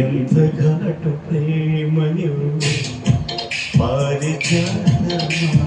ఎంత ఘాటు ప్రేమయు పారిజాతమా?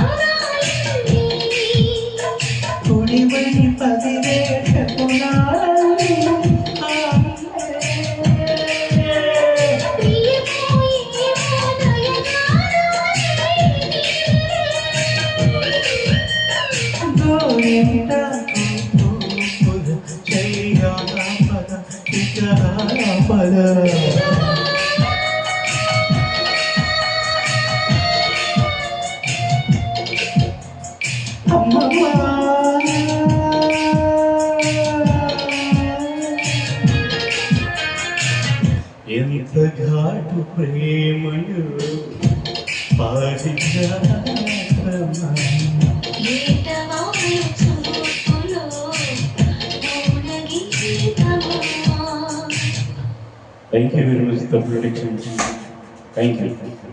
ఎంత ఘాటు ప్రేమలు పారిజాతమా Thank you very much for the protection. Thank you.